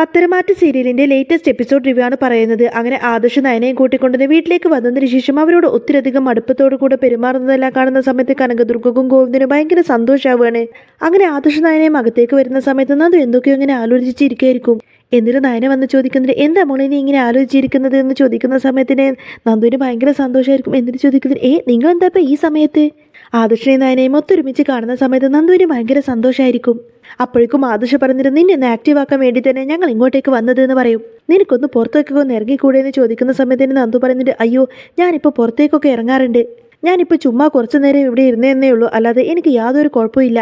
പത്തരമാറ്റ് സീരിയലിന്റെ latest episode review ആണ് പറയുന്നത്. അങ്ങനെ ആദർശ് നയനയും കൂട്ടിക്കൊണ്ടുവന്ന് വീട്ടിലേക്ക് വന്നതിന് ശേഷം അവരോട് ഒത്തിരിയധികം അടുപ്പത്തോടു കൂടെ പെരുമാറുന്നതെല്ലാം കാണുന്ന സമയത്ത് കനകദുർഗക്കും ഗോവിന്ദനും ഭയങ്കര സന്തോഷമാവുകയാണ് അങ്ങനെ ആദർശ് നയനയും അകത്തേക്ക് വരുന്ന സമയത്ത് നന്ദു എന്തൊക്കെയോ ഇങ്ങനെ ആലോചിച്ചിരിക്കുകയായിരിക്കും. എന്നിട്ട് നയന വന്ന് ചോദിക്കുന്നത് എന്താ മോളെ നീ ഇങ്ങനെ ആലോചിച്ചിരിക്കുന്നത്? എന്ന് ചോദിക്കുന്ന സമയത്തിന് നന്ദുവിന് ഭയങ്കര സന്തോഷമായിരിക്കും എന്നിട്ട് ചോദിക്കുന്നത് ഏ നിങ്ങൾ എന്താ ഈ സമയത്ത്? ആദർശനെയും നയനയും ഒത്തൊരുമിച്ച് കാണുന്ന സമയത്ത് നന്ദുവിന് ഭയങ്കര സന്തോഷമായിരിക്കും അപ്പോഴേക്കും ആദർശ പറഞ്ഞിരുന്നു നിന്നെ ഒന്ന് ആക്റ്റീവ് ആക്കാൻ വേണ്ടി തന്നെ ഞങ്ങൾ ഇങ്ങോട്ടേക്ക് വന്നത് എന്ന് പറയും. നിനക്കൊന്ന് പുറത്തേക്കൊക്കെ ഒന്ന് ഇറങ്ങിക്കൂടെ എന്ന് ചോദിക്കുന്ന സമയത്തിന് നന്ദു പറയുന്നുണ്ട് അയ്യോ ഞാനിപ്പോൾ പുറത്തേക്കൊക്കെ ഇറങ്ങാറുണ്ട്. ഞാനിപ്പോൾ ചുമ്മാ കുറച്ചു നേരം ഇവിടെ ഇരുന്നേ ഉള്ളൂ. അല്ലാതെ എനിക്ക് യാതൊരു കുഴപ്പമില്ല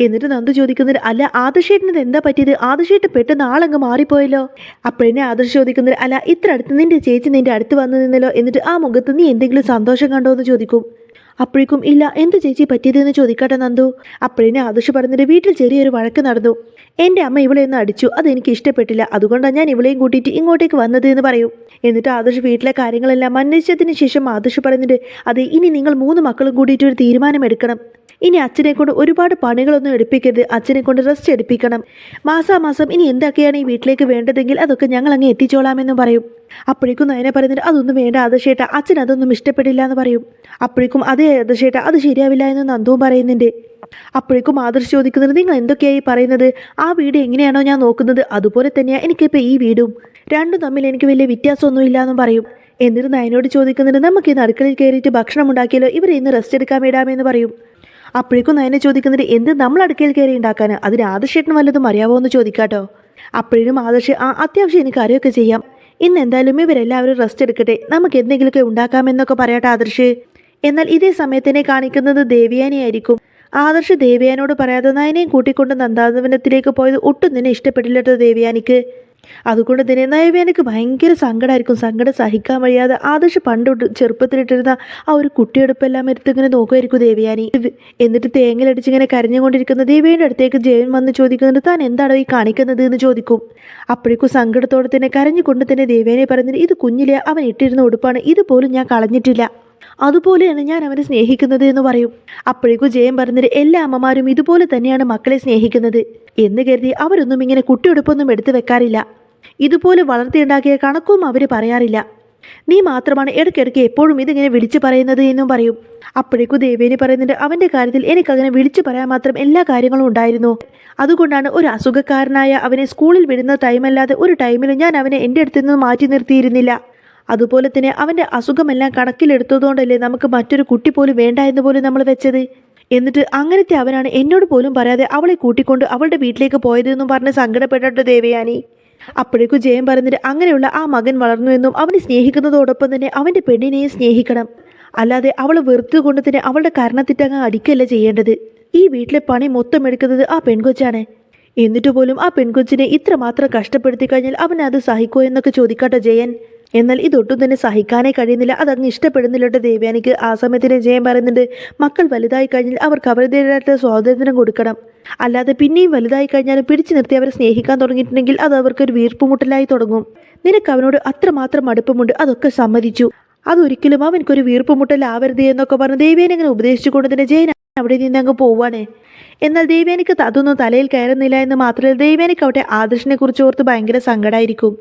എന്നിട്ട് നന്ദു ചോദിക്കുന്നത് അല്ല ആദർശേട്ടനത് എന്താ പറ്റിയത്? ആദർശേട്ട് പെട്ടെന്ന് ആളങ്ങ് മാറിപ്പോയല്ലോ? അപ്പോഴെന്നെ ആദർശ് ചോദിക്കുന്നത് അല്ല ഇത്ര അടുത്ത് നിന്റെ ചേച്ചി നിന്റെ അടുത്ത് വന്നു നിന്നല്ലോ? എന്നിട്ട് ആ മുഖത്ത് നീ എന്തെങ്കിലും സന്തോഷം കണ്ടോ? എന്ന് ചോദിക്കും. അപ്പോഴേക്കും ഇല്ല എന്ത് ചേച്ചി പറ്റിയതെന്ന് ചോദിക്കട്ടെ നന്ദു. അപ്പോഴേനെ ആദർശ് പറഞ്ഞിട്ട് വീട്ടിൽ ചെറിയൊരു വഴക്ക് നടന്നു. എന്റെ അമ്മ ഇവളെ ഒന്ന് അടിച്ചു അതെനിക്ക് ഇഷ്ടപ്പെട്ടില്ല. അതുകൊണ്ടാണ് ഞാൻ ഇവളെയും കൂട്ടിയിട്ട് ഇങ്ങോട്ടേക്ക് വന്നത് എന്ന് പറയും. എന്നിട്ട് ആദർശ് വീട്ടിലെ കാര്യങ്ങളെല്ലാം അന്വേഷിച്ചതിന് ശേഷം ആദർശ് പറഞ്ഞിട്ട് അത് ഇനി നിങ്ങൾ മൂന്ന് മക്കളും കൂടിയിട്ട് ഒരു തീരുമാനം എടുക്കണം. ഇനി അച്ഛനെ കൊണ്ട് ഒരുപാട് പണികളൊന്നും എടുപ്പിക്കരുത്. അച്ഛനെ കൊണ്ട് റെസ്റ്റ് എടുപ്പിക്കണം. മാസാമാസം ഇനി എന്തൊക്കെയാണ് ഈ വീട്ടിലേക്ക് വേണ്ടതെങ്കിൽ അതൊക്കെ ഞങ്ങൾ അങ്ങ് എത്തിച്ചോളാമെന്നും പറയും. അപ്പോഴേക്കും നയനെ പറയുന്നുണ്ട് അതൊന്നും വേണ്ട ആദർശേട്ട അച്ഛൻ അതൊന്നും ഇഷ്ടപ്പെടില്ല എന്ന് പറയും. അപ്പോഴേക്കും അതേ ആദർശേട്ട അത് ശരിയാവില്ല എന്ന് നന്ദുവും പറയുന്നുണ്ട്. അപ്പോഴേക്കും ആദർശ് ചോദിക്കുന്നത് നിങ്ങൾ എന്തൊക്കെയായി പറയുന്നത്? ആ വീട് എങ്ങനെയാണോ ഞാൻ നോക്കുന്നത്? അതുപോലെ തന്നെയാണ് എനിക്കിപ്പോൾ ഈ വീടും. രണ്ടും തമ്മിൽ എനിക്ക് വലിയ വ്യത്യാസമൊന്നുമില്ല എന്നും പറയും. എന്നിട്ട് നയനോട് ചോദിക്കുന്നുണ്ട് നമുക്ക് ഈ അടുക്കളയിൽ കയറിയിട്ട് ഭക്ഷണം ഉണ്ടാക്കിയാലോ? ഇവരെ ഇന്ന് റെസ്റ്റ് എടുക്കാൻ വിടാമെന്ന് പറയും. അപ്പോഴേക്കും നയനെ ചോദിക്കുന്നത് എന്ത് നമ്മൾ അടുക്കയിൽ കയറി ഉണ്ടാക്കാൻ? അതിന് ആദർശേട്ടന് വല്ലതും അറിയാവോ എന്ന് ചോദിക്കാട്ടോ. അപ്പോഴും ആദർശ് ആ അത്യാവശ്യം എനിക്ക് അറിയൊക്കെ ചെയ്യാം. ഇന്ന് എന്തായാലും ഇവരെല്ലാവരും റെസ്റ്റ് എടുക്കട്ടെ. നമുക്ക് എന്തെങ്കിലുമൊക്കെ ഉണ്ടാക്കാമെന്നൊക്കെ പറയട്ടെ ആദർശ്. എന്നാൽ ഇതേ സമയത്തിനെ കാണിക്കുന്നത് ദേവിയാനിയായിരിക്കും ആദർശ് ദേവിയാനോട് പറയാതെ നയനെയും കൂട്ടിക്കൊണ്ട് നന്ദാവനത്തിലേക്ക് പോയത് ഒട്ടും തന്നെ ഇഷ്ടപ്പെട്ടില്ലട്ടോ ദേവിയാനിക്ക്. അതുകൊണ്ട് തന്നെ നയവേനക്ക് ഭയങ്കര സങ്കടമായിരിക്കും സങ്കടം സഹിക്കാൻ വയ്യാതെ ആദർശ് പണ്ട് ചെറുപ്പത്തിലിട്ടിരുന്ന ആ ഒരു കുട്ടിയെടുപ്പെല്ലാം എടുത്ത് ഇങ്ങനെ നോക്കുമായിരിക്കും ദേവയാനി. എന്നിട്ട് തേങ്ങലടിച്ച് ഇങ്ങനെ കരഞ്ഞുകൊണ്ടിരിക്കുന്ന ദേവിയുടെ അടുത്തേക്ക് ജയൻ വന്ന് ചോദിക്കുന്നുണ്ട് താൻ എന്താണോ ഈ കാണിക്കുന്നത്? എന്ന് ചോദിക്കും. അപ്പോഴേക്കും സങ്കടത്തോടെ തന്നെ കരഞ്ഞുകൊണ്ട് തന്നെ ദേവേനെ പറയുന്നത് ഇത് കുഞ്ഞിലെ അവൻ ഇട്ടിരുന്ന ഉടുപ്പാണ് ഇതുപോലും ഞാൻ കളഞ്ഞിട്ടില്ല. അതുപോലെയാണ് ഞാൻ അവനെ സ്നേഹിക്കുന്നത് എന്ന് പറയും. അപ്പോഴേക്കും ജയൻ പറഞ്ഞത് എല്ലാ അമ്മമാരും ഇതുപോലെ തന്നെയാണ് മക്കളെ സ്നേഹിക്കുന്നത്. എന്ന് കരുതി അവരൊന്നും ഇങ്ങനെ കുട്ടിയുടുപ്പൊന്നും എടുത്തു വെക്കാറില്ല. ഇതുപോലെ വളർത്തിയുണ്ടാക്കിയ കണക്കും അവർ പറയാറില്ല. നീ മാത്രമാണ് ഇടയ്ക്കിടയ്ക്ക് എപ്പോഴും ഇതിങ്ങനെ വിളിച്ചു പറയുന്നത് എന്നും പറയും. അപ്പോഴേക്കും ദേവേനി പറയുന്നുണ്ട് അവന്റെ കാര്യത്തിൽ എനിക്കങ്ങനെ വിളിച്ചു പറയാൻ മാത്രം എല്ലാ കാര്യങ്ങളും ഉണ്ടായിരുന്നു. അതുകൊണ്ടാണ് ഒരു അസുഖക്കാരനായ അവനെ സ്കൂളിൽ വിടുന്ന ടൈമല്ലാതെ ഒരു ടൈമിലും ഞാൻ അവനെ എന്റെ അടുത്ത് നിന്ന് മാറ്റി നിർത്തിയിരുന്നില്ല. അതുപോലെ തന്നെ അവന്റെ അസുഖമെല്ലാം കണക്കിലെടുത്തതുകൊണ്ടല്ലേ നമുക്ക് മറ്റൊരു കുട്ടി പോലും വേണ്ട എന്ന് പോലും നമ്മൾ വെച്ചത്? എന്നിട്ട് അങ്ങനത്തെ അവനാണ് എന്നോട് പോലും പറയാതെ അവളെ കൂട്ടിക്കൊണ്ട് അവളുടെ വീട്ടിലേക്ക് പോയതെന്നും പറഞ്ഞ് സങ്കടപ്പെട്ടിട്ട് ദേവയാനി. അപ്പോഴേക്കും ജയൻ പറഞ്ഞിട്ട് അങ്ങനെയുള്ള ആ മകൻ വളർന്നു എന്നും അവനെ സ്നേഹിക്കുന്നതോടൊപ്പം തന്നെ അവന്റെ പെണ്ണിനെയും സ്നേഹിക്കണം. അല്ലാതെ അവൾ വെറുത്തു കൊണ്ട് തന്നെ അവളുടെ കരണത്തിട്ടങ്ങ് അടിക്കല്ല ചെയ്യേണ്ടത്. ഈ വീട്ടിലെ പണി മൊത്തം എടുക്കുന്നത് ആ പെൺകൊച്ചാണ്. എന്നിട്ട് പോലും ആ പെൺകൊച്ചിനെ ഇത്രമാത്രം കഷ്ടപ്പെടുത്തി കഴിഞ്ഞാൽ അവനത് സഹിക്കോ എന്നൊക്കെ ചോദിക്കാട്ടോ ജയൻ. എന്നാൽ ഇതൊട്ടും തന്നെ സഹിക്കാനേ കഴിയുന്നില്ല. അതങ്ങ് ഇഷ്ടപ്പെടുന്നില്ലോട്ടെ ദേവ്യാനിക്ക് ആ സമയത്തിന് ജയം പറയുന്നുണ്ട് മക്കൾ വലുതായി കഴിഞ്ഞാൽ അവർക്ക് അവരുടേതായിട്ട് സ്വാതന്ത്ര്യം കൊടുക്കണം. അല്ലാതെ പിന്നെയും വലുതായി കഴിഞ്ഞാലും പിടിച്ചു നിർത്തി അവരെ സ്നേഹിക്കാൻ തുടങ്ങിയിട്ടുണ്ടെങ്കിൽ അത് അവർക്കൊരു വീർപ്പുമുട്ടലായി തുടങ്ങും. നിനക്ക് അവനോട് അത്രമാത്രം അടുപ്പമുണ്ട് അതൊക്കെ സമ്മതിച്ചു. അതൊരിക്കലും അവനക്കൊരു വീർപ്പുമുട്ടലാവരുത് എന്നൊക്കെ പറഞ്ഞ് ദേവേനെ അങ്ങനെ ഉപദേശിച്ചുകൊണ്ട് തന്നെ ജയൻ അവിടെ നിന്ന് അങ്ങ് പോവാണേ. എന്നാൽ ദേവ്യാനിക്ക് അതൊന്നും തലയിൽ കയറുന്നില്ല എന്ന് മാത്രമല്ല ദേവ്യാനിക്ക് അവിടെ ആദർശിനെ കുറിച്ച് ഓർത്ത് ഭയങ്കര സങ്കടമായിരിക്കും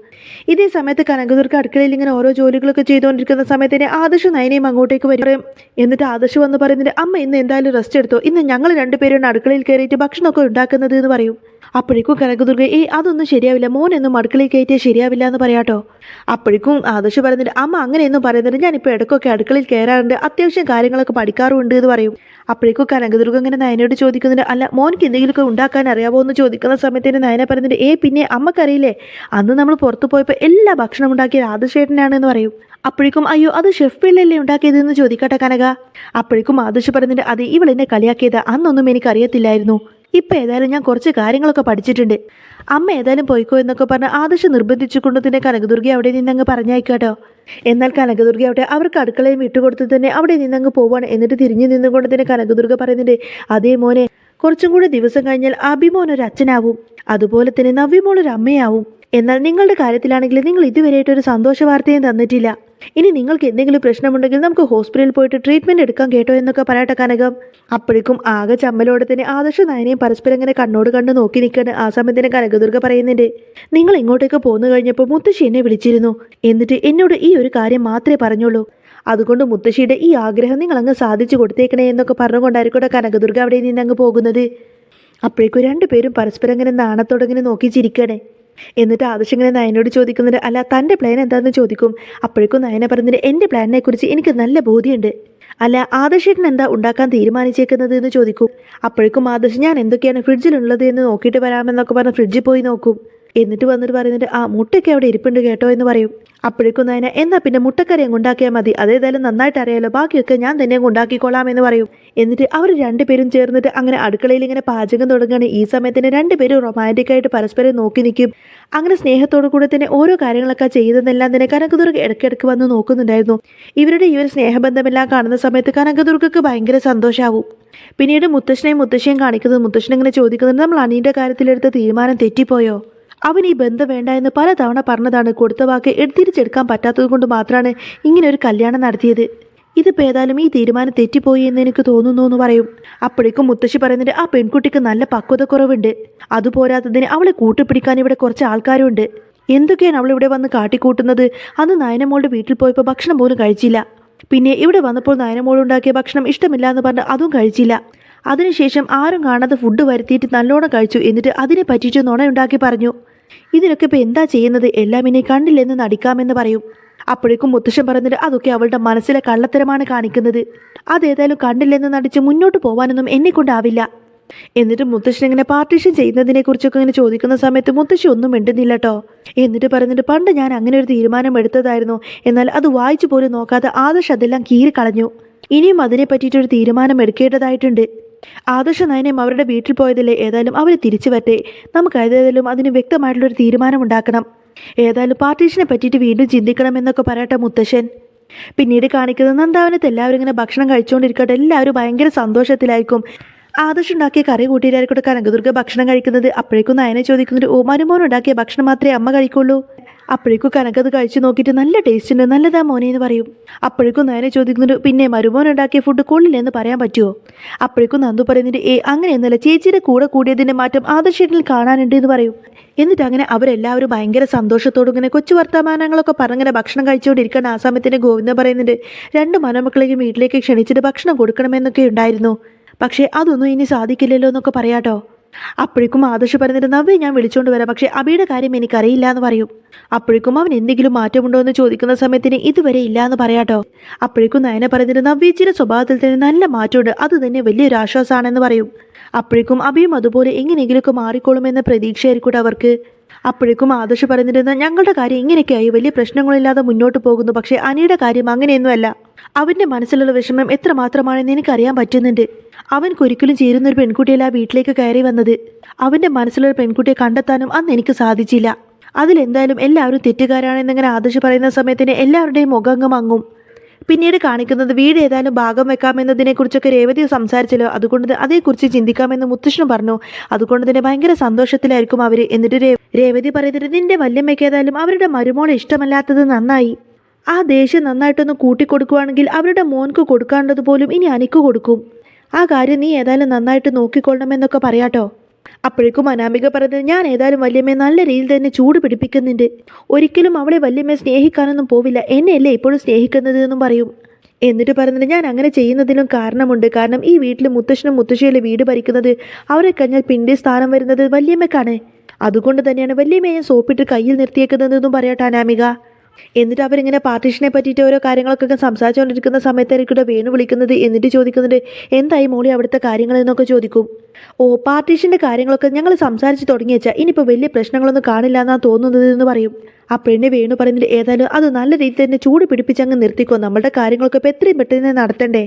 ഇതേ സമയത്ത് കനകദുർഗ അടുക്കളയിൽ ഇങ്ങനെ ഓരോ ജോലികളൊക്കെ ചെയ്തുകൊണ്ടിരിക്കുന്ന സമയത്ത് തന്നെ ആദർശ് നയനയും അങ്ങോട്ടേക്ക് വരും. എന്നിട്ട് ആദർശ് വന്ന് പറയുന്നുണ്ട് അമ്മ ഇന്ന് എന്തായാലും റെസ്റ്റ് എടുത്തോ? ഇന്ന് ഞങ്ങൾ രണ്ടുപേരും അടുക്കളയിൽ കയറിയിട്ട് ഭക്ഷണമൊക്കെ ഉണ്ടാക്കുന്നത് എന്ന് പറയും. അപ്പോഴേക്കും കനകദുർഗ ഏയ് അതൊന്നും ശരിയാവില്ല. മോനൊന്നും അടുക്കളയിൽ കയറ്റിയാൽ ശരിയാവില്ല എന്ന് പറയാട്ടോ അപ്പോഴേക്കും ആദർശ് പറയുന്നുണ്ട് അമ്മ അങ്ങനെയൊന്നും പറയുന്നുണ്ട് ഞാനിപ്പോൾ ഇടയ്ക്കൊക്കെ അടുക്കളയിൽ കയറാറുണ്ട്. അത്യാവശ്യം കാര്യങ്ങളൊക്കെ പഠിക്കാറുണ്ട് എന്ന് പറയും. അപ്പോഴേക്കും കനകദുർഗ ഇങ്ങനെ നയനോട് ചോദിക്കുന്നുണ്ട് അല്ല മോൻക്ക് എന്തെങ്കിലുമൊക്കെ ഉണ്ടാക്കാൻ അറിയാമോ എന്ന് ചോദിക്കുന്ന സമയത്തിന് നയന പറയുന്നുണ്ട് ഏ പിന്നെ അമ്മക്കറിയില്ലേ അന്ന് നമ്മൾ പുറത്തു പോയപ്പോൾ എല്ലാ ഭക്ഷണം ഉണ്ടാക്കിയ രാധശേട്ടനാണെന്ന് പറയും. അപ്പോഴേക്കും അയ്യോ അത് ഷെഫ് പിള്ളല്ലേ ഉണ്ടാക്കിയതെന്ന് ചോദിക്കട്ടെ കനക. അപ്പോഴേക്കും ആദർശ് പറയുന്നുണ്ട് അത് ഇവളെന്നെ കളിയാക്കിയത് അന്നൊന്നും എനിക്കറിയത്തില്ലായിരുന്നു. ഇപ്പം ഏതായാലും ഞാൻ കുറച്ച് കാര്യങ്ങളൊക്കെ പഠിച്ചിട്ടുണ്ട്. അമ്മ ഏതായാലും പോയിക്കോ എന്നൊക്കെ പറഞ്ഞ് ആദർശ് നിർബന്ധിച്ചുകൊണ്ട് തന്നെ കനകദുർഗി അവിടെ നിന്നങ്ങ് പറഞ്ഞയക്കാട്ടോ എന്നാൽ കനകദുർഗ അവിടെ അവർക്ക് അടുക്കളയും വിട്ടുകൊടുത്ത് തന്നെ അവിടെ നിന്നങ്ങ് പോവാണ് എന്നിട്ട് തിരിഞ്ഞു നിന്നുകൊണ്ട് തന്നെ കനകദുർഗ പറയുന്നുണ്ട് അതേ മോനെ കുറച്ചും കൂടി ദിവസം കഴിഞ്ഞാൽ അഭിമോൻ ഒരു അച്ഛനാവും. അതുപോലെ തന്നെ നവ്യമോൾ ഒരു അമ്മയാവും. എന്നാൽ നിങ്ങളുടെ കാര്യത്തിലാണെങ്കിൽ നിങ്ങൾ ഇതുവരെയായിട്ട് ഒരു സന്തോഷ വാർത്തയും തന്നിട്ടില്ല. ഇനി നിങ്ങൾക്ക് എന്തെങ്കിലും പ്രശ്നമുണ്ടെങ്കിൽ നമുക്ക് ഹോസ്പിറ്റലിൽ പോയിട്ട് ട്രീറ്റ്മെന്റ് എടുക്കാം കേട്ടോ എന്നൊക്കെ പറയട്ടെ കനകം. അപ്പോഴേക്കും ആകെ ചമ്മലോടെ തന്നെ ആദർശ നയനെയും പരസ്പരം ഇങ്ങനെ കണ്ണോട് കണ്ട് നോക്കി നിൽക്കാണ് ആ സമയത്തിന് കനകദുർഗ പറയുന്നുണ്ട് നിങ്ങൾ ഇങ്ങോട്ടേക്ക് പോന്നു കഴിഞ്ഞപ്പോൾ മുത്തശ്ശി എന്നെ വിളിച്ചിരുന്നു. എന്നിട്ട് എന്നോട് ഈ ഒരു കാര്യം മാത്രമേ പറഞ്ഞുള്ളൂ. അതുകൊണ്ട് മുത്തശ്ശിയുടെ ഈ ആഗ്രഹം നിങ്ങൾ അങ്ങ് സാധിച്ചു കൊടുത്തേക്കണേ എന്നൊക്കെ പറഞ്ഞുകൊണ്ടായിരിക്കട്ടെ കനകദുർഗ അവിടെ നിന്ന് അങ്ങ് പോകുന്നത്. അപ്പോഴേക്കും രണ്ടുപേരും പരസ്പരം ഇങ്ങനെ നാണത്തോടെ ഇങ്ങനെ നോക്കി ചിരിക്കണേ എന്നിട്ട് ആദർശങ്ങനെ നയനോട് ചോദിക്കുന്നുണ്ട് അല്ല തന്റെ പ്ലാൻ എന്താണെന്ന് ചോദിക്കും. അപ്പോഴേക്കും നയന പറയുന്നത് എന്റെ പ്ലാനിനെ കുറിച്ച് എനിക്ക് നല്ല ബോധ്യമുണ്ട്. അല്ല ആദർശേട്ടൻ എന്താ ഉണ്ടാക്കാൻ തീരുമാനിച്ചേക്കുന്നത് എന്ന് ചോദിക്കും. അപ്പോഴേക്കും ആദർശ് ഞാൻ എന്തൊക്കെയാണ് ഫ്രിഡ്ജിലുള്ളത് എന്ന് നോക്കിയിട്ട് വരാമെന്നൊക്കെ പറഞ്ഞ് ഫ്രിഡ്ജിൽ പോയി നോക്കും. എന്നിട്ട് വന്നിട്ട് പറയുന്നുണ്ട് ആ മുട്ടയ്ക്ക് അവിടെ ഇരിപ്പുണ്ട് കേട്ടോ എന്ന് പറയും. അപ്പോഴേക്കും നയന എന്നാ പിന്നെ മുട്ടക്കറിയും ഉണ്ടാക്കിയാൽ മതി. അതേതായാലും നന്നായിട്ട് അറിയാലോ. ബാക്കിയൊക്കെ ഞാൻ തന്നെ ഉണ്ടാക്കിക്കൊള്ളാം ഉണ്ടാക്കിക്കോളാം എന്ന് പറയും. എന്നിട്ട് അവർ രണ്ടുപേരും ചേർന്നിട്ട് അങ്ങനെ അടുക്കളയിൽ ഇങ്ങനെ പാചകം തുടങ്ങുകയാണ്. ഈ സമയത്തിന് രണ്ടുപേരും റൊമാന്റിക് ആയിട്ട് പരസ്പരം നോക്കി നിൽക്കും. അങ്ങനെ സ്നേഹത്തോടു കൂടെ തന്നെ ഓരോ കാര്യങ്ങളൊക്കെ ചെയ്തതെല്ലാം തന്നെ കനകദുർഗ് ഇടയ്ക്കിടയ്ക്ക് വന്ന് നോക്കുന്നുണ്ടായിരുന്നു. ഇവരുടെ ഈ ഒരു സ്നേഹബന്ധമെല്ലാം കാണുന്ന സമയത്ത് കനകദുർഗക്ക് ഭയങ്കര സന്തോഷമാവും പിന്നീട് മുത്തശ്ശനെയും മുത്തശ്ശിയും കാണിക്കുന്നത് മുത്തശ്ശൻ ഇങ്ങനെ ചോദിക്കുന്നുണ്ട് നമ്മൾ അനീന്റെ കാര്യത്തിലെടുത്ത തീരുമാനം തെറ്റിപ്പോയോ? അവൻ ഈ ബന്ധം വേണ്ട എന്ന് പലതവണ പറഞ്ഞതാണ് കൊടുത്ത വാക്ക് എടുത്തിരിച്ചെടുക്കാൻ പറ്റാത്തത് കൊണ്ട് മാത്രമാണ് ഇങ്ങനെ ഒരു കല്യാണം നടത്തിയത്. ഇതിപ്പോൾ ഏതായാലും ഈ തീരുമാനം തെറ്റിപ്പോയി എന്ന് എനിക്ക് തോന്നുന്നു എന്ന് പറയും. അപ്പോഴേക്കും മുത്തശ്ശി പറയുന്നുണ്ട് ആ പെൺകുട്ടിക്ക് നല്ല പക്വതക്കുറവുണ്ട്. അതുപോരാത്തതിന് അവളെ കൂട്ടുപിടിക്കാൻ ഇവിടെ കുറച്ച് ആൾക്കാരുണ്ട്. എന്തൊക്കെയാണ് അവൾ ഇവിടെ വന്ന് കാട്ടിക്കൂട്ടുന്നത്? അന്ന് നയനമോളുടെ വീട്ടിൽ പോയപ്പോൾ ഭക്ഷണം പോലും കഴിച്ചില്ല. പിന്നെ ഇവിടെ വന്നപ്പോൾ നയനമോൾ ഉണ്ടാക്കിയ ഭക്ഷണം ഇഷ്ടമില്ല എന്ന് പറഞ്ഞ് അതും കഴിച്ചില്ല. അതിനുശേഷം ആരും കാണാതെ ഫുഡ് വരുത്തിയിട്ട് നല്ലോണം കഴിച്ചു. എന്നിട്ട് അതിനെ പറ്റിയിട്ട് നുണയുണ്ടാക്കി പറഞ്ഞു. ഇതിനൊക്കെ ഇപ്പം എന്താ ചെയ്യുന്നത്? എല്ലാം ഇനി കണ്ടില്ലെന്ന് നടിക്കാമെന്ന് പറയും. അപ്പോഴേക്കും മുത്തശ്ശൻ പറഞ്ഞിട്ട് അതൊക്കെ അവളുടെ മനസ്സിലെ കള്ളത്തരമാണ് കാണിക്കുന്നത്. അതേതായാലും കണ്ടില്ലെന്ന് നടിച്ച് മുന്നോട്ട് പോകാനൊന്നും എന്നെ കൊണ്ടാവില്ല. എന്നിട്ട് മുത്തശ്ശൻ ഇങ്ങനെ പാർട്ടീഷൻ ചെയ്യുന്നതിനെ കുറിച്ചൊക്കെ ഇങ്ങനെ ചോദിക്കുന്ന സമയത്ത് മുത്തശ്ശി ഒന്നും മിണ്ടുന്നില്ല കേട്ടോ എന്നിട്ട് പറഞ്ഞിട്ട് പണ്ട് ഞാൻ അങ്ങനെ ഒരു തീരുമാനം എടുത്തതായിരുന്നു. എന്നാൽ അത് വായിച്ചു പോലും നോക്കാതെ ആദർശ് അതെല്ലാം കീറി കളഞ്ഞു ഇനിയും അതിനെ പറ്റിയിട്ടൊരു തീരുമാനം എടുക്കേണ്ടതായിട്ടുണ്ട്. ആദർശ നയനം അവരുടെ വീട്ടിൽ പോയതല്ലേ ഏതായാലും അവർ തിരിച്ചു വരട്ടെ. നമുക്ക് ഏതായാലും അതിന് വ്യക്തമായിട്ടുള്ളൊരു തീരുമാനം ഉണ്ടാക്കണം ഏതായാലും പാർട്ടീഷനെ പറ്റിയിട്ട് വീണ്ടും ചിന്തിക്കണം എന്നൊക്കെ പറയട്ടെ മുത്തശ്ശൻ. പിന്നീട് കാണിക്കുന്നത് നന്ദാവനത്ത് എല്ലാവരും ഇങ്ങനെ ഭക്ഷണം കഴിച്ചുകൊണ്ടിരിക്കട്ടെ. എല്ലാവരും ഭയങ്കര സന്തോഷത്തിലായിരിക്കും. ആദർശുണ്ടാക്കിയ കറി കൂട്ടിയിട്ടായിരിക്കട്ടെ കനകദുർഗ ഭക്ഷണം കഴിക്കുന്നത്. അപ്പോഴേക്കും നയനെ ചോദിക്കുന്നുണ്ട് ഓമാനുമോൻ ഉണ്ടാക്കിയ ഭക്ഷണം മാത്രമേ അമ്മ കഴിക്കുള്ളൂ? അപ്പോഴേക്കും കനകത് കഴിച്ചു നോക്കിയിട്ട് നല്ല ടേസ്റ്റ് ഉണ്ട് നല്ലതാ മോനെ എന്ന് പറയും. അപ്പോഴേക്കും നയനെ ചോദിക്കുന്നുണ്ട് പിന്നെ മരുമോൻ ഉണ്ടാക്കിയ ഫുഡ് കൊള്ളില്ലെന്ന് പറയാൻ പറ്റുമോ അപ്പോഴേക്കും നന്ദു പറയുന്നുണ്ട് ഏ അങ്ങനെയൊന്നുമല്ല ചേച്ചിയുടെ കൂടെ കൂടിയതിന്റെ മാറ്റം ആദർശേട്ടിൽ കാണാനുണ്ട് എന്ന് പറയും. എന്നിട്ട് അങ്ങനെ അവരെല്ലാവരും ഭയങ്കര സന്തോഷത്തോടും ഇങ്ങനെ കൊച്ചു വർത്തമാനങ്ങളൊക്കെ പറഞ്ഞിങ്ങനെ ഭക്ഷണം കഴിച്ചുകൊണ്ടിരിക്കുന്ന ആ സമയത്തിന് ഗോവിന്ദൻ പറയുന്നുണ്ട് രണ്ട് മനമക്കളെയും വീട്ടിലേക്ക് ക്ഷണിച്ചിട്ട് ഭക്ഷണം കൊടുക്കണമെന്നൊക്കെ ഉണ്ടായിരുന്നു. പക്ഷേ അതൊന്നും ഇനി സാധിക്കില്ലല്ലോ എന്നൊക്കെ പറയാട്ടോ. അപ്പോഴേക്കും ആദർശ് പറഞ്ഞിരുന്ന അവയെ ഞാൻ വിളിച്ചുകൊണ്ട് വരാം. പക്ഷേ അബിയുടെ കാര്യം എനിക്കറിയില്ല എന്ന് പറയും. അപ്പോഴേക്കും അവൻ എന്തെങ്കിലും മാറ്റമുണ്ടോ എന്ന് ചോദിക്കുന്ന സമയത്തിന് ഇതുവരെ ഇല്ല എന്ന് പറയാട്ടോ. അപ്പോഴേക്കും നയന പറഞ്ഞിരുന്ന നവ്യേച്ചിയുടെ സ്വഭാവത്തിൽ തന്നെ നല്ല മാറ്റമുണ്ട്. അത് തന്നെ വലിയൊരു ആശ്വാസമാണെന്ന് പറയും. അപ്പോഴേക്കും അബിയും അതുപോലെ എങ്ങനെയെങ്കിലുമൊക്കെ മാറിക്കോളുമെന്ന പ്രതീക്ഷയായിരിക്കും അവർക്ക്. അപ്പോഴേക്കും ആദർശ് പറഞ്ഞിരുന്ന ഞങ്ങളുടെ കാര്യം ഇങ്ങനെയൊക്കെയായി. വലിയ പ്രശ്നങ്ങളില്ലാതെ മുന്നോട്ട് പോകുന്നു. പക്ഷേ അനിയുടെ കാര്യം അങ്ങനെയൊന്നുമല്ല. അവന്റെ മനസ്സിലുള്ള വിഷമം എത്രമാത്രമാണെന്ന് എനിക്കറിയാൻ പറ്റുന്നുണ്ട്. അവൻക്കൊരിക്കലും ചേരുന്ന ഒരു പെൺകുട്ടിയല്ല വീട്ടിലേക്ക് കയറി വന്നത്. അവന്റെ മനസ്സിലുള്ള പെൺകുട്ടിയെ കണ്ടെത്താനും അന്ന് എനിക്ക് സാധിച്ചില്ല. അതിലെന്തായാലും എല്ലാവരും തെറ്റുകാരാണെന്നിങ്ങനെ ആദർശ് പറയുന്ന സമയത്തിന് എല്ലാവരുടെയും മങ്ങും. പിന്നീട് കാണിക്കുന്നത് വീട് ഏതായാലും ഭാഗം വെക്കാമെന്നതിനെക്കുറിച്ചൊക്കെ രേവതി സംസാരിച്ചല്ലോ. അതുകൊണ്ട് അതേക്കുറിച്ച് ചിന്തിക്കാമെന്ന് മുത്തശ്ശനും പറഞ്ഞു. അതുകൊണ്ട് തന്നെ ഭയങ്കര സന്തോഷത്തിലായിരിക്കും അവർ. എന്നിട്ട് രേവതി പറയുന്നത് നിന്റെ വല്യമ്മയ്ക്ക് ഏതായാലും അവരുടെ മരുമോൾ ഇഷ്ടമല്ലാത്തത് നന്നായി. ആ ദേഷ്യം നന്നായിട്ടൊന്ന് കൂട്ടിക്കൊടുക്കുവാണെങ്കിൽ അവരുടെ മോൻക്ക് കൊടുക്കാണ്ടത് പോലും ഇനി അനിക്ക് കൊടുക്കും. ആ കാര്യം നീ ഏതായാലും നന്നായിട്ട് നോക്കിക്കൊള്ളണമെന്നൊക്കെ പറയാട്ടോ. അപ്പോഴേക്കും അനാമിക പറഞ്ഞത് ഞാൻ ഏതായാലും വല്യമ്മയെ നല്ല രീതിയിൽ തന്നെ ചൂട് പിടിപ്പിക്കുന്നുണ്ട്. ഒരിക്കലും അവളെ വല്യമ്മയെ സ്നേഹിക്കാനൊന്നും പോവില്ല. എന്നെയല്ലേ ഇപ്പോഴും സ്നേഹിക്കുന്നത് എന്നും പറയും. എന്നിട്ട് പറഞ്ഞത് ഞാൻ അങ്ങനെ ചെയ്യുന്നതിനും കാരണമുണ്ട്. കാരണം ഈ വീട്ടിൽ മുത്തശ്ശനും മുത്തശ്ശിയിലെ വീട് ഭരിക്കുന്നത്? അവരെ കഴിഞ്ഞാൽ പിണ്ടി സ്ഥാനം വരുന്നത് വല്യമ്മക്കാണ്. അതുകൊണ്ട് തന്നെയാണ് വല്യമ്മയെ സോപ്പിട്ട് കയ്യിൽ നിർത്തിയേക്കുന്നതെന്നും പറയട്ടെ അനാമിക. എന്നിട്ട് അവരിങ്ങനെ പാർട്ടീഷനെ പറ്റിയിട്ട് ഓരോ കാര്യങ്ങളൊക്കെ സംസാരിച്ചുകൊണ്ടിരിക്കുന്ന സമയത്തായിരിക്കും വേണു വിളിക്കുന്നത് എന്നിട്ട് ചോദിക്കുന്നുണ്ട് എന്തായി മോളി അവിടുത്തെ കാര്യങ്ങൾ എന്നൊക്കെ ചോദിക്കും? ഓ പാർട്ടീഷന്റെ കാര്യങ്ങളൊക്കെ ഞങ്ങൾ സംസാരിച്ച് തുടങ്ങി വെച്ചാൽ ഇനിയിപ്പോൾ വലിയ പ്രശ്നങ്ങളൊന്നും കാണില്ല എന്നാണ് തോന്നുന്നത് എന്ന് പറയും. അപ്പോഴെന്നെ വേണു പറയുന്നത് ഏതായാലും അത് നല്ല രീതിയിൽ തന്നെ ചൂട് പിടിപ്പിച്ചങ്ങ് നിർത്തിക്കോ നമ്മളുടെ കാര്യങ്ങളൊക്കെ ഇപ്പോൾ എത്രയും പെട്ടെന്ന് നടത്തണ്ടേ?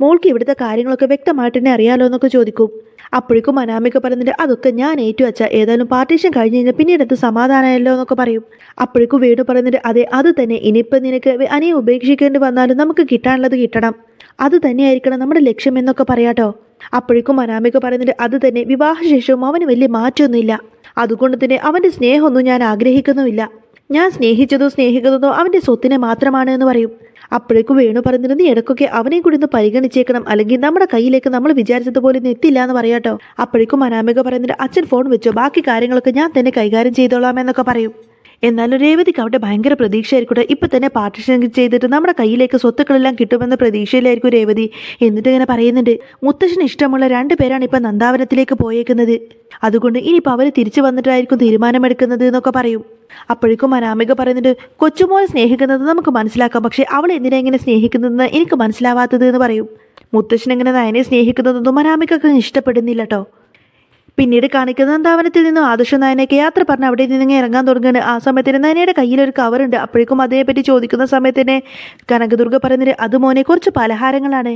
മോൾക്ക് ഇവിടുത്തെ കാര്യങ്ങളൊക്കെ വ്യക്തമായിട്ട് തന്നെ അറിയാലോ എന്നൊക്കെ ചോദിക്കും. അപ്പോഴേക്കും അനാമിക പറയുന്നുണ്ട് അതൊക്കെ ഞാൻ ഏറ്റുവച്ച ഏതായാലും പാർട്ടീഷൻ കഴിഞ്ഞ് കഴിഞ്ഞാൽ പിന്നീട് അത് സമാധാനമല്ലോ എന്നൊക്കെ പറയും. അപ്പോഴേക്കും വീട് പറയുന്നുണ്ട് അതെ അത് തന്നെ. ഇനിയിപ്പോൾ നിനക്ക് അനിയെ ഉപേക്ഷിക്കേണ്ടി വന്നാലും നമുക്ക് കിട്ടാനുള്ളത് കിട്ടണം. അത് തന്നെയായിരിക്കണം നമ്മുടെ ലക്ഷ്യം എന്നൊക്കെ പറയാട്ടോ. അപ്പോഴേക്കും അനാമിക പറയുന്നുണ്ട് അത് തന്നെ. വിവാഹശേഷവും അവന് വലിയ മാറ്റമൊന്നുമില്ല. അതുകൊണ്ട് തന്നെ അവന്റെ സ്നേഹമൊന്നും ഞാൻ ആഗ്രഹിക്കുന്നുമില്ല. ഞാൻ സ്നേഹിച്ചതോ സ്നേഹിക്കുന്നതോ അവന്റെ സ്വത്തിനെ മാത്രമാണ് എന്ന് പറയും. അപ്പോഴേക്കും വേണു പറഞ്ഞിരുന്നു നീ ഇടയ്ക്കൊക്കെ അവനെയും കൂടി ഒന്ന് പരിഗണിച്ചേക്കണം. അല്ലെങ്കിൽ നമ്മുടെ കയ്യിലേക്ക് നമ്മൾ വിചാരിച്ചതുപോലെ ഒന്നും എത്തില്ല എന്ന് പറയാട്ടോ അപ്പോഴേക്കും അനാമിക പറയുന്നുണ്ട് അച്ഛൻ ഫോൺ വെച്ചോ ബാക്കി കാര്യങ്ങളൊക്കെ ഞാൻ തന്നെ കൈകാര്യം ചെയ്തോളാം എന്നൊക്കെ പറയും. എന്നാലും രേവതിക്ക് അവിടെ ഭയങ്കര പ്രതീക്ഷയായിരിക്കട്ടെ. ഇപ്പൊ തന്നെ പാർട്ടിഷൻ ചെയ്തിട്ട് നമ്മുടെ കയ്യിലേക്ക് സ്വത്തുക്കളെല്ലാം കിട്ടുമെന്ന പ്രതീക്ഷയിലായിരിക്കും രേവതി. എന്നിട്ട് ഇങ്ങനെ പറയുന്നുണ്ട് മുത്തശ്ശന് ഇഷ്ടമുള്ള രണ്ട് പേരാണ് ഇപ്പൊ നന്ദാവനത്തിലേക്ക് പോയേക്കുന്നത്. അതുകൊണ്ട് ഇനിയിപ്പോൾ അവർ തിരിച്ചു വന്നിട്ടായിരിക്കും തീരുമാനമെടുക്കുന്നത് എന്നൊക്കെ പറയും. അപ്പോഴേക്കും അനാമിക പറയുന്നുണ്ട് കൊച്ചുമോൾ സ്നേഹിക്കുന്നത് നമുക്ക് മനസ്സിലാക്കാം പക്ഷേ അവൾ എന്തിനാ ഇങ്ങനെ സ്നേഹിക്കുന്നതെന്ന് എനിക്ക് മനസ്സിലാവാത്തത് എന്ന് പറയും. മുത്തശ്ശൻ ഇങ്ങനെ നയനെ സ്നേഹിക്കുന്നതൊന്നും അനാമികക്ക് ഇഷ്ടപ്പെടുന്നില്ല കേട്ടോ പിന്നീട് കാണിക്കുന്ന നന്ദാവനത്തിൽ നിന്നും ആദർശ നായനയ്ക്ക് യാത്ര പറഞ്ഞ് അവിടെ നിന്ന് ഇറങ്ങാൻ തുടങ്ങുകയാണ്. ആ സമയത്തിന് നയനയുടെ കയ്യിലൊരു കവറുണ്ട് അപ്പോഴേക്കും അതേപ്പറ്റി ചോദിക്കുന്ന സമയത്തിന് കനകദുർഗ പറയുന്നത് അത് മോനെ കുറച്ച് പലഹാരങ്ങളാണ്.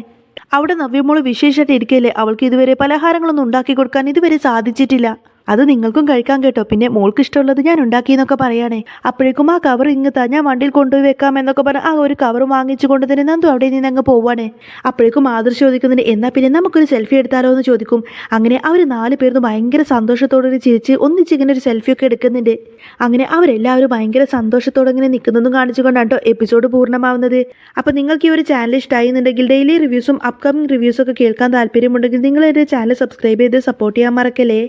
അവിടെ നവ്യമോൾ വിശേഷമായിട്ട് ഇരിക്കല്ലേ അവൾക്ക് ഇതുവരെ പലഹാരങ്ങളൊന്നും ഉണ്ടാക്കി കൊടുക്കാൻ ഇതുവരെ സാധിച്ചിട്ടില്ല. അത് നിങ്ങൾക്കും കഴിക്കാൻ കേട്ടോ. പിന്നെ മോൾക്ക് ഇഷ്ടമുള്ളത് ഞാൻ ഉണ്ടാക്കി എന്നൊക്കെ പറയുകയാണേ അപ്പോഴേക്കും ആ കവർ ഇങ്ങത്താ ഞാൻ വണ്ടിയിൽ കൊണ്ടുപോയി വെക്കാം എന്നൊക്കെ പറഞ്ഞ് ആ ഒരു കവർ വാങ്ങിച്ചു കൊണ്ട് തന്നെ നന്ദു അവിടെ നിന്ന് അങ്ങ് പോവാണേ. അപ്പോഴേക്കും ആദർശ് ചോദിക്കുന്നുണ്ട് എന്നാൽ പിന്നെ നമുക്കൊരു സെൽഫി എടുത്താലോ? എന്ന് ചോദിക്കും. അങ്ങനെ അവർ നാല് പേർന്ന് ഭയങ്കര സന്തോഷത്തോടെ ചിരിച്ച് ഒന്നിച്ച് ഇങ്ങനെ ഒരു സെൽഫി ഒക്കെ എടുക്കുന്നുണ്ട്. അങ്ങനെ അവരെല്ലാവരും ഭയങ്കര സന്തോഷത്തോടെ ഇങ്ങനെ നിൽക്കുന്നതും കാണിച്ചുകൊണ്ടാണ് എപ്പിസോഡ് പൂർണമാവുന്നത്. അപ്പോൾ നിങ്ങൾക്ക് ഈ ഒരു ചാനൽ ഇഷ്ടമായി എന്നുണ്ടെങ്കിൽ ഡെയിലി റിവ്യൂസും അപ്കമിംഗ് റിവ്യൂസൊക്കെ കേൾക്കാൻ താല്പര്യമുണ്ടെങ്കിൽ നിങ്ങൾ എന്റെ ചാനൽ സബ്സ്ക്രൈബ് ചെയ്ത് സപ്പോർട്ട് ചെയ്യാൻ മറക്കല്ലേ?